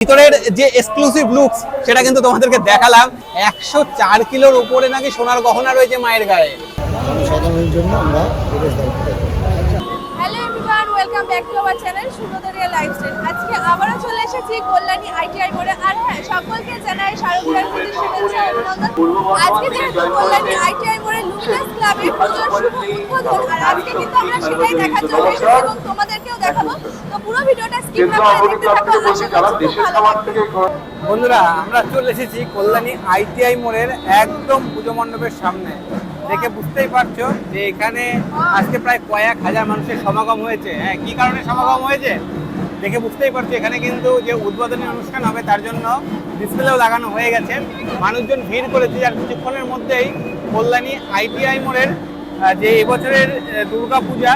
ভিতরের যে exclusive looks সেটা কিন্তু তোমাদেরকে দেখালাম। একশো চার কিলোর উপরে নাকি সোনার গহনা রয়েছে মায়ের গায়ে। ওয়েলকাম ব্যাক চ্যানেল আজকে আবারও চলে এসেছি কল্যাণী আইটিআই আর হ্যাঁ সকলকে কল্যাণী আজকে কিন্তু আমরা সেটাই এবং তোমাদেরকেও দেখাবো বন্ধুরা, আমরা চলে এসেছি কল্যাণী আইটিআই মোড়ের একদম পুজো মণ্ডপের সামনে। দেখে বুঝতেই পারছ যে এখানে আজকে প্রায় কয়েক হাজার মানুষের সমাগম হয়েছে। হ্যাঁ কি কারণে সমাগম হয়েছে? দেখে বুঝতেই পারছ, এখানে কিন্তু যে উদ্বোধনী অনুষ্ঠান হবে তার জন্য ডিসপ্লেও লাগানো হয়ে গেছে। মানুষজন ভিড় করেছে আর কিছুক্ষণের মধ্যেই কল্যাণী আইটিআই মোড়ের যে এবছরের দুর্গা পূজা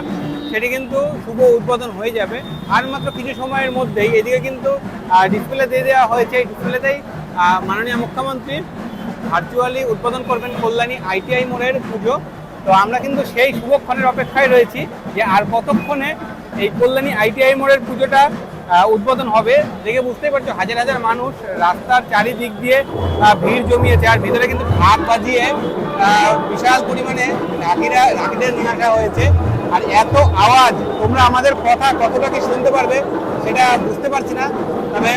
সেটি কিন্তু শুভ উদ্বোধন হয়ে যাবে। আর মাত্র কিছু সময়ের মধ্যেই এদিকে কিন্তু ডিসপ্লে দিয়ে দেওয়া হয়েছে, এই ডিসপ্লেতেই মাননীয় মুখ্যমন্ত্রী ভার্চুয়ালি উদ্বোধন করবেন কল্যাণী আইটিআই মোড়ের পুজো। তো আমরা কিন্তু সেই শুভক্ষণের অপেক্ষায় রয়েছি যে আর কতক্ষণে এই কল্যাণী আইটিআই মোড়ের পুজোটা উদ্বোধন হবে। দেখে বুঝতেই পারছ, হাজার হাজার মানুষ রাস্তার চারিদিক দিয়ে ভিড় জমিয়েছে। আর ভিতরে কিন্তু ঢাক বাজিয়ে বিশাল পরিমাণে রাখিরা রাখিদের নিয়ে আসা হয়েছে। আর এত আওয়াজ, তোমরা আমাদের কথা কতটা কি শুনতে পারবে, সেটা বুঝতে পারছি না। তবে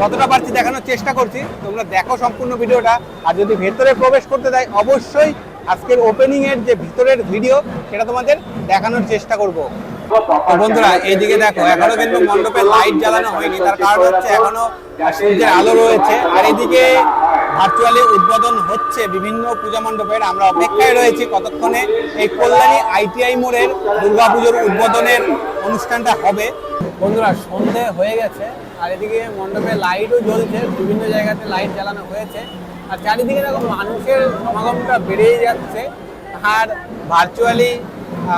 কতটা পারছি দেখানোর চেষ্টা করছি। তোমরা দেখো সম্পূর্ণ ভিডিওটা। আর যদি ভেতরে প্রবেশ করতে দেয়, অবশ্যই আজকের ওপেনিং এর যে ভিতরের ভিডিও সেটা তোমাদের দেখানোর চেষ্টা করব। বন্ধুরা এইদিকে দেখো, এখনও কিন্তু মণ্ডপে লাইট জ্বালানো হয়নি। তার কারণ হচ্ছে এখনও সূর্যের আলো রয়েছে। আর এদিকে ভার্চুয়ালি উদ্বোধন হচ্ছে বিভিন্ন পূজা মণ্ডপের। আমরা অপেক্ষায় রয়েছি কতক্ষণে এই কল্যাণী আইটিআই মোড়ের দুর্গাপুজোর উদ্বোধনের অনুষ্ঠানটা হবে। বন্ধুরা, সন্ধে হয়ে গেছে, আর এদিকে মণ্ডপে লাইটও জ্বলছে, বিভিন্ন জায়গাতে লাইট জ্বালানো হয়েছে। আর চারিদিকে দেখো মানুষের সমাগমটা বেড়েই যাচ্ছে। আর ভার্চুয়ালি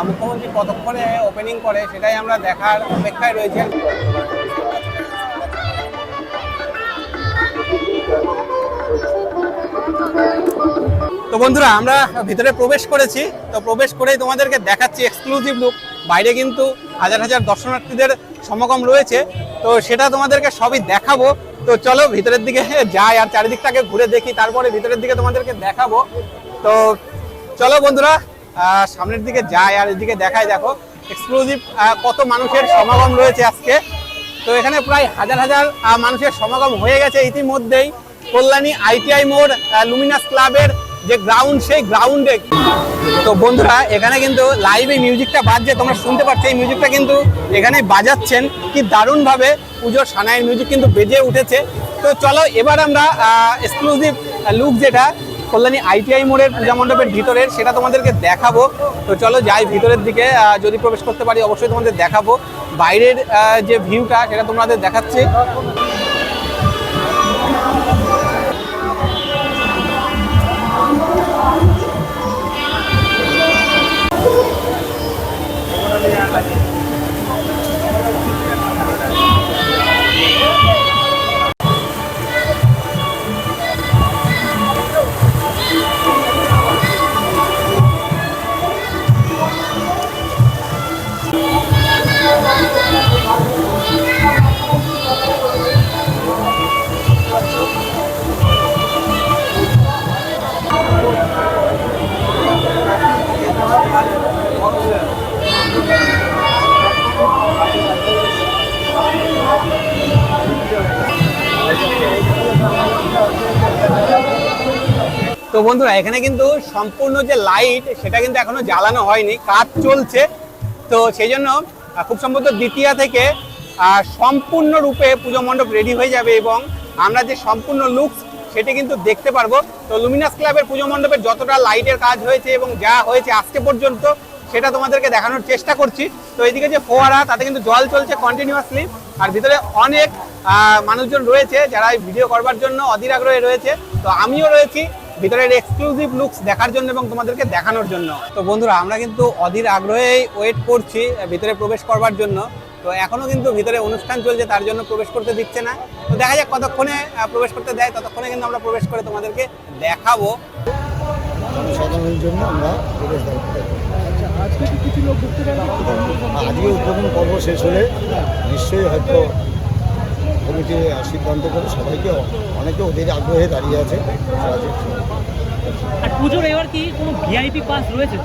মুখ্যমন্ত্রী কতক্ষণে ওপেনিং করে সেটাই আমরা দেখার অপেক্ষায় রয়েছে। তো বন্ধুরা, আমরা ভিতরে প্রবেশ করেছি। তো প্রবেশ করেই তোমাদেরকে দেখাচ্ছি এক্সক্লুসিভ লুক বাইরে কিন্তু হাজার হাজার দর্শনার্থীদের সমাগম রয়েছে। তো সেটা তোমাদেরকে সবই দেখাবো। তো চলো ভিতরের দিকে যাই আর চারিদিকটাকে ঘুরে দেখি, তারপরে ভিতরের দিকে তোমাদেরকে দেখাবো। তো চলো বন্ধুরা সামনের দিকে যাই আর এদিকে দেখাই দেখো। এক্সক্লুসিভ কত মানুষের সমাগম রয়েছে আজকে। তো এখানে প্রায় হাজার হাজার মানুষের সমাগম হয়ে গেছে ইতিমধ্যেই। কল্যাণী আইটিআই মোড় লুমিনাস ক্লাবের যে গ্রাউন্ড সেই গ্রাউন্ডে তো বন্ধুরা, এখানে কিন্তু লাইভে মিউজিকটা বাজছে, তোমরা শুনতে পাচ্ছ, এই মিউজিকটা কিন্তু এখানে বাজাচ্ছেন। কি দারুণভাবে পুজোর সানাইয়ের মিউজিক কিন্তু বেজে উঠেছে। তো চলো, এবার আমরা এক্সক্লুসিভ লুক যেটা কল্যাণী আইটিআই মোড়ের পূজা মণ্ডপের ভিতরের, সেটা তোমাদেরকে দেখাবো। তো চলো, যাই ভিতরের দিকে যদি প্রবেশ করতে পারি, অবশ্যই তোমাদের দেখাবো। বাইরের যে ভিউটা সেটা তোমাদের দেখাচ্ছি। তো বন্ধুরা, এখানে কিন্তু সম্পূর্ণ যে লাইট সেটা কিন্তু এখনও জ্বালানো হয়নি, কাজ চলছে। তো সেই জন্য খুব সম্ভবত দ্বিতীয়া থেকে সম্পূর্ণরূপে পুজো মণ্ডপ রেডি হয়ে যাবে এবং আমরা যে সম্পূর্ণ লুকস সেটি কিন্তু দেখতে পারব। তো লুমিনাস ক্লাবের পুজো মণ্ডপের যতটা লাইটের কাজ হয়েছে এবং যা হয়েছে আজকে পর্যন্ত, সেটা তোমাদেরকে দেখানোর চেষ্টা করছি। তো এইদিকে যে ফোয়ারা, তাতে কিন্তু জল চলছে কন্টিনিউয়াসলি আর ভিতরে অনেক মানুষজন রয়েছে যারা ভিডিও করবার জন্য অধীর আগ্রহে রয়েছে। তো আমিও রয়েছি ভিতরের এক্সক্লুসিভ লুকস দেখার জন্য এবং তোমাদেরকে দেখানোর জন্য। তো বন্ধুরা, আমরা কিন্তু অধীর আগ্রহেই ওয়েট করছি, ভিতরে প্রবেশ করবার জন্য। তো এখনও কিন্তু ভিতরে অনুষ্ঠান চলছে, তার জন্য প্রবেশ করতে দিচ্ছে না। তো দেখা যাক কতক্ষণে প্রবেশ করতে দেয়, ততক্ষণে কিন্তু আমরা প্রবেশ করে তোমাদেরকে দেখাবো। জন্য আমরা দায়িত্ব আজকে কিছু লোক আজকে উদ্বোধন পর্ব শেষ হলে নিশ্চয়ই হয়তো কমিটি সিদ্ধান্ত করে সবাইকে অনেকে ওদের আগ্রহে দাঁড়িয়ে আছে। আর পুজোর এবার কি কোনো ভিআইপি পাস রয়েছে?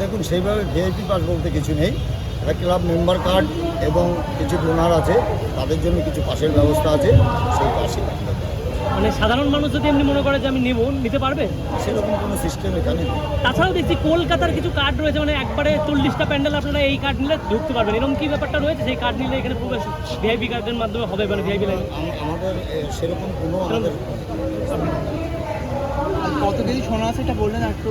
দেখুন সেইভাবে ভিআইপি পাস বলতে কিছু নেই। একটা ক্লাব মেম্বার কার্ড এবং কিছু ডোনার আছে। তাদের জন্য কিছু পাসের ব্যবস্থা আছে। সেই পাশে মানে সাধারণ মানুষ যদি এমনি মনে করে যে আমি নেব নিতে পারবে? সেরকম কোনো সিস্টেম এখানে তাছাড়াও দেখছি কলকাতার কিছু কার্ড রয়েছে মানে একবারে চল্লিশটা প্যান্ডেল আপনারা এই কার্ড নিলে ঢুকতে পারবেন। এরকম কি ব্যাপারটা রয়েছে? সেই কার্ড নিলে এখানে প্রবেশ ভিআইপি কার্ডের মাধ্যমে হবে মানে ভিআইপি লাইন আমাদের সেরকম কোনো আমাদের কত কেজি সোনা আছে এটা বললেন একটু?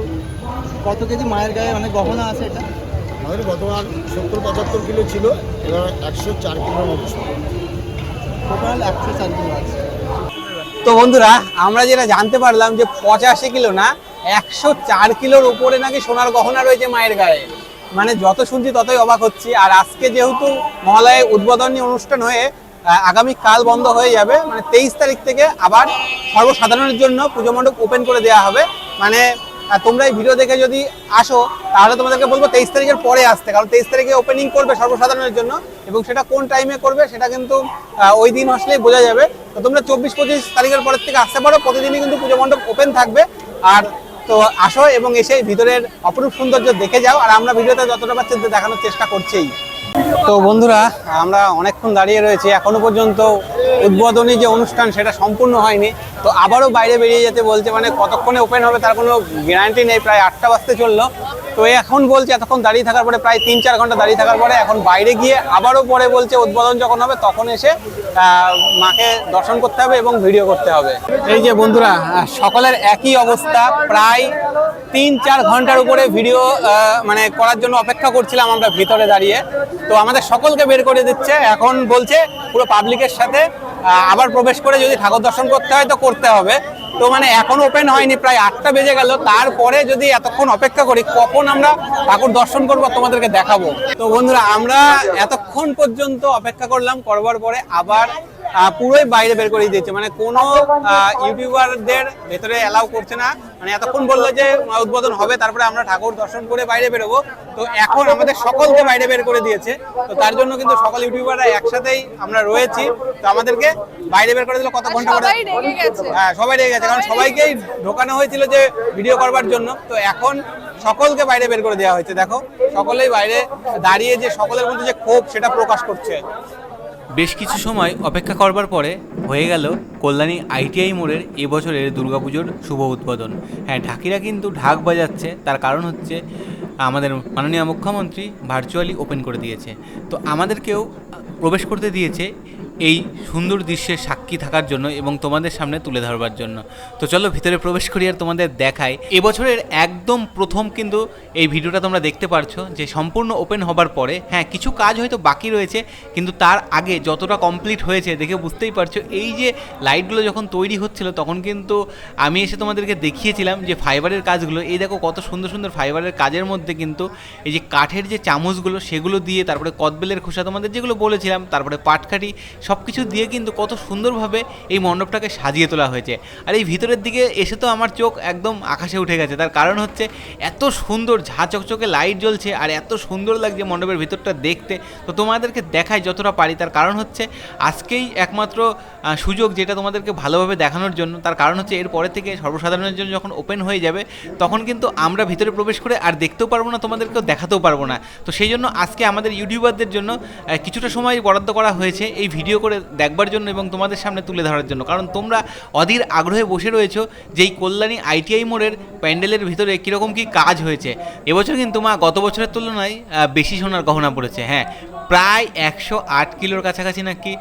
কত কেজি মায়ের গায়ে অনেক গহনা আছে এটা? আমাদের গতবার সত্তর পঁচাত্তর কিলো ছিল এবার একশো চার কিলোর মতো সোনা। টোটাল একশো চার কিলো আছে। তো বন্ধুরা, আমরা যেটা জানতে পারলাম যে পঁচাশি কিলো না, একশো চার কিলোর উপরে নাকি সোনার গহনা রয়েছে মায়ের গায়ে। মানে যত শুনছি ততই অবাক হচ্ছি। আর আজকে যেহেতু মহালয়ে উদ্বোধনী অনুষ্ঠান হয়ে আগামী কাল বন্ধ হয়ে যাবে মানে তেইশ তারিখ থেকে আবার সর্বসাধারণের জন্য পুজো মণ্ডপ ওপেন করে দেওয়া হবে। মানে তোমরা এই ভিডিও দেখে যদি আসো, তাহলে তোমাদেরকে বলব তেইশ তারিখের পরে আসতে, কারণ তেইশ তারিখে ওপেনিং করবে সর্বসাধারণের জন্য, এবং সেটা কোন টাইমে করবে সেটা কিন্তু ওই দিন আসলেই বোঝা যাবে। তো তোমরা চব্বিশ পঁচিশ তারিখের পরের থেকে আসতে পারো, প্রতিদিনই কিন্তু পুজো মণ্ডপ ওপেন থাকবে। আর তো আসো এবং এসে ভিতরের অপরূপ সৌন্দর্য দেখে যাও, আর আমরা ভিডিওতে যতটা পারছি দেখানোর চেষ্টা করছেই। তো বন্ধুরা, আমরা অনেকক্ষণ দাঁড়িয়ে রয়েছি। এখনও পর্যন্ত উদ্বোধনী যে অনুষ্ঠান, সেটা সম্পূর্ণ হয়নি। তো আবারও বাইরে বেরিয়ে যেতে বলছে মানে কতক্ষণে ওপেন হবে তার কোনো গ্যারান্টি নেই। প্রায় আটটা বাজতে চলল। তো এখন বলছে, এতক্ষণ দাঁড়িয়ে থাকার পরে প্রায় তিন চার ঘণ্টা দাঁড়িয়ে থাকার পরে এখন বাইরে গিয়ে আবারও পরে বলছে উদ্বোধন যখন হবে, তখন এসে মাকে দর্শন করতে হবে এবং ভিডিও করতে হবে। এই যে বন্ধুরা সকলের একই অবস্থা, প্রায় তিন চার ঘণ্টার উপরে ভিডিও মানে করার জন্য অপেক্ষা করছিলাম আমরা ভিতরে দাঁড়িয়ে। তো আমাদের সকলকে বের করে দিচ্ছে, এখন বলছে পুরো পাবলিকের সাথে আবার প্রবেশ করে যদি ঠাকুর দর্শন করতে হয় তো করতে হবে। তো মানে এখন ওপেন হয়নি, প্রায় আটটা বেজে গেল। তারপরে যদি এতক্ষণ অপেক্ষা করি, কখন আমরা ঠাকুর দর্শন করব তোমাদেরকে দেখাবো? তো বন্ধুরা, আমরা এতক্ষণ পর্যন্ত অপেক্ষা করলাম, করবার পরে আবার পুরোই বাইরে বের করে দিয়েছে। মানে কোনো ইউটিউবারদের ভেতরে অ্যালাউ করছে না। মানে এতক্ষণ বলল যে উদ্বোধন হবে, তারপরে আমরা ঠাকুর দর্শন করে বাইরে বেরোবো। তো এখন আমাদের সকলকে বাইরে বের করে দিয়েছে। তো তার জন্য কিন্তু সকল ইউটিউবাররা একসাথেই আমরা রয়েছি। তো আমাদেরকে বাইরে বের করে দিল কত ঘণ্টা পরে? সবাই রেগে গেছে। হ্যাঁ সবাই রেগে গেছে কারণ সবাইকেই ঢোকানো হয়েছিল যে ভিডিও করবার জন্য। তো এখন সকলকে বাইরে বের করে দেওয়া হয়েছে। দেখো সকলেই বাইরে দাঁড়িয়ে যে সকলের মধ্যে যে ক্ষোভ সেটা প্রকাশ করছে। বেশ কিছু সময় অপেক্ষা করবার পরে হয়ে গেল কল্যাণী আইটিআই মোড়ের এবছরের দুর্গাপুজোর শুভ উদ্বোধন। হ্যাঁ ঢাকিরা কিন্তু ঢাক বাজাচ্ছে। তার কারণ হচ্ছে আমাদের মাননীয় মুখ্যমন্ত্রী ভার্চুয়ালি ওপেন করে দিয়েছে। তো আমাদেরকেও প্রবেশ করতে দিয়েছে। এই সুন্দর দৃশ্যের সাক্ষী থাকার জন্য এবং তোমাদের সামনে তুলে ধরবার জন্য। তো চলো ভিতরে প্রবেশ করি আর তোমাদের দেখাই। এবছরের একদম প্রথম কিন্তু এই ভিডিওটা তোমরা দেখতে পারছ যে সম্পূর্ণ ওপেন হবার পরে হ্যাঁ কিছু কাজ হয়তো বাকি রয়েছে, কিন্তু তার আগে যতটা কমপ্লিট হয়েছে দেখে বুঝতেই পারছ, এই যে লাইটগুলো যখন তৈরি হচ্ছিল তখন কিন্তু আমি এসে তোমাদেরকে দেখিয়েছিলাম যে ফাইবারের কাজগুলো, এই দেখো কত সুন্দর সুন্দর ফাইবারের কাজের মধ্যে কিন্তু এই যে কাঠের যে চামচগুলো সেগুলো দিয়ে তারপরে কদবেলের খোসা তোমাদের যেগুলো বলেছিলাম, তারপরে পাটকাঠি সব কিছু দিয়ে কিন্তু কত সুন্দরভাবে এই মণ্ডপটাকে সাজিয়ে তোলা হয়েছে। আর এই ভিতরের দিকে এসে তো আমার চোখ একদম আকাশে উঠে গেছে। তার কারণ হচ্ছে এত সুন্দর ঝা চকচকে লাইট জ্বলছে আর এত সুন্দর লাগছে মণ্ডপের ভিতরটা দেখতে। তো তোমাদেরকে দেখাই যতটা পারি। তার কারণ হচ্ছে আজকেই একমাত্র সুযোগ যেটা তোমাদেরকে ভালোভাবে দেখানোর জন্য। তার কারণ হচ্ছে এর পরে থেকে সর্বসাধারণের জন্য যখন ওপেন হয়ে যাবে, তখন কিন্তু আমরা ভিতরে প্রবেশ করে আর দেখতেও পারব না, তোমাদেরকেও দেখাতেও পারব না। তো সেই জন্য আজকে আমাদের ইউটিউবারদের জন্য কিছুটা সময় বরাদ্দ করা হয়েছে এই ভিডিও করে দেখবার জন্য এবং তোমাদের সামনে তুলে ধরার জন্য। কারণ তোমরা অধীর আগ্রহে বসে রয়েছো যে এই কল্যাণী আইটিআই মোড়ের প্যান্ডেলের ভিতরে কীরকম কী কাজ হয়েছে। এবছর কিন্তু মা গত বছরের তুলনায় বেশি সোনার গহনা পড়েছে হ্যাঁ। প্রায় একশো আট কিলোর কাছাকাছি নাকি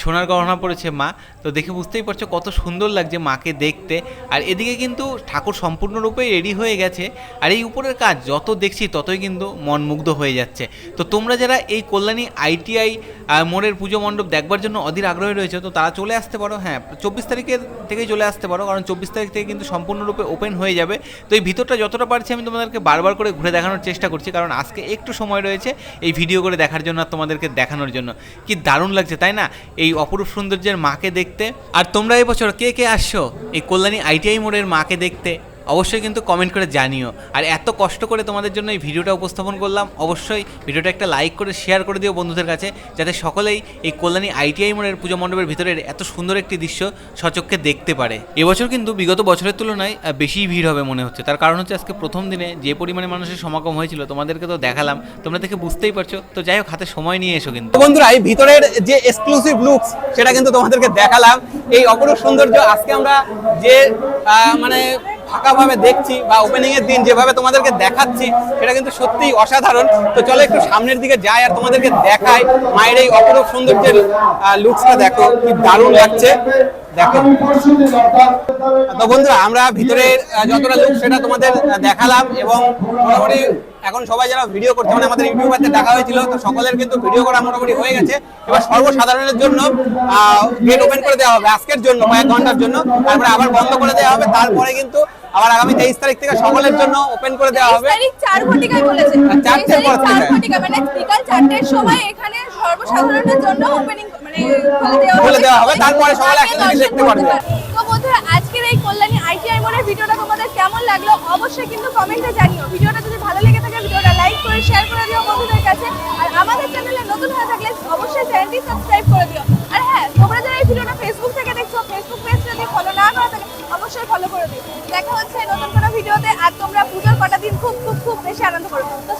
সোনার গহনা পড়েছে মা। তো দেখে বুঝতেই পারছ কত সুন্দর লাগছে মাকে দেখতে। আর এদিকে কিন্তু ঠাকুর সম্পূর্ণরূপে রেডি হয়ে গেছে। আর এই উপরের কাজ যত দেখছি ততই কিন্তু মনমুগ্ধ হয়ে যাচ্ছে। তো তোমরা যারা এই কল্যাণী আইটিআই মোড়ের পুজো মণ্ডপ দেখবার জন্য অধীর আগ্রহী রয়েছে, তো তারা চলে আসতে পারো। হ্যাঁ চব্বিশ তারিখের থেকেই চলে আসতে পারো, কারণ চব্বিশ তারিখ থেকে কিন্তু সম্পূর্ণরূপে ওপেন হয়ে যাবে। তো এই ভিতরটা যতটা পারছি আমি তোমাদেরকে বারবার করে ঘুরে দেখানোর চেষ্টা করছি, কারণ আজকে একটু সময় রয়েছে এই ভিডিও করে দেখার জন্য আর তোমাদেরকে দেখানোর জন্য। কি দারুণ লাগছে, তাই না? এই অপরূপ সৌন্দর্যের মাকে দেখতে। আর তোমরা এই বছর কে কে আসছো? এই কল্যাণী আইটিআই মোড়ের মাকে দেখতে। অবশ্যই কিন্তু কমেন্ট করে জানিও। আর এত কষ্ট করে তোমাদের জন্য এই ভিডিওটা উপস্থাপন করলাম, অবশ্যই ভিডিওটা একটা লাইক করে শেয়ার করে দিও বন্ধুদের কাছে, যাতে সকলেই এই কল্যাণী আইটিআই মোড়ের পুজো মণ্ডপের ভিতরের এত সুন্দর একটি দৃশ্য সচক্ষে দেখতে পারে। এবছর কিন্তু বিগত বছরের তুলনায় বেশি ভিড় হবে মনে হচ্ছে। তার কারণ হচ্ছে আজকে প্রথম দিনে যে পরিমাণে মানুষের সমাগম হয়েছিল, তোমাদেরকে তো দেখালাম, তোমরা দেখে বুঝতেই পারছ। তো যাই হোক, হাতে সময় নিয়ে এসো কিন্তু। বন্ধুরা, এই ভিতরের যে এক্সক্লুসিভ লুকস সেটা কিন্তু তোমাদেরকে দেখালাম। এই অপরূপ সৌন্দর্য আজকে আমরা যে মানে ফাঁকাভাবে দেখছি বা ওপেনিং এর দিন যেভাবে তোমাদেরকে দেখাচ্ছি, সেটা কিন্তু সত্যিই অসাধারণ। তো চলো একটু সামনের দিকে যাই আর তোমাদেরকে দেখাই মায়ের এই অপরূপ সৌন্দর্যের লুকসটা দেখো, কি দারুণ লাগছে। দেখো। তো বন্ধুরা, আমরা ভিতরের যতটা লুক সেটা তোমাদের দেখালাম এবং মোটামুটি এখন সবাই যারা ভিডিও করছে মানে আমাদের ইউটিউবারদের দেখা হয়েছিল তো সকলের কিন্তু ভিডিও করা মোটামুটি হয়ে গেছে। এবার সর্বসাধারণের জন্য গেট ওপেন করে দেওয়া হবে আজকের জন্য কয়েক ঘণ্টার জন্য। তারপরে আবার বন্ধ করে দেওয়া হবে। তারপরে কিন্তু আবার আগামী তেইশ তারিখ থেকে সকলের জন্য ওপেন করে দেওয়া হবে। চার ঘটিকায় বলেছে। চারটের পর থেকে। মানে বিকাল চারটের সময় এখানে সর্বসাধারণের জন্য ওপেনিং মানে খুলে দেওয়া হবে, তারপরে আগে একসাথে দেখতে পারবে। তো বন্ধুরা আজকের এই কল্যাণী আইটিআই মোড়ের ভিডিওটা তোমাদের কেমন লাগল? অবশ্যই কিন্তু কমেন্টে জানিও। ভিডিওটা যদি শেয়ার করে দিও বন্ধুদের কাছে। আর আমাদের চ্যানেলে নতুন হয়ে থাকলে অবশ্যই চ্যানেলটি সাবস্ক্রাইব করে দিও। আর হ্যাঁ তোমরা যারা এই ভিডিওটা ফেসবুক থেকে দেখছ ফেসবুক পেজ যদি ফলো না করা থাকে অবশ্যই ফলো করে দিও। দেখা হচ্ছে নতুন কোনো ভিডিওতে, আর তোমরা পুজোর কটা দিন খুব খুব খুব বেশি আনন্দ করো। তো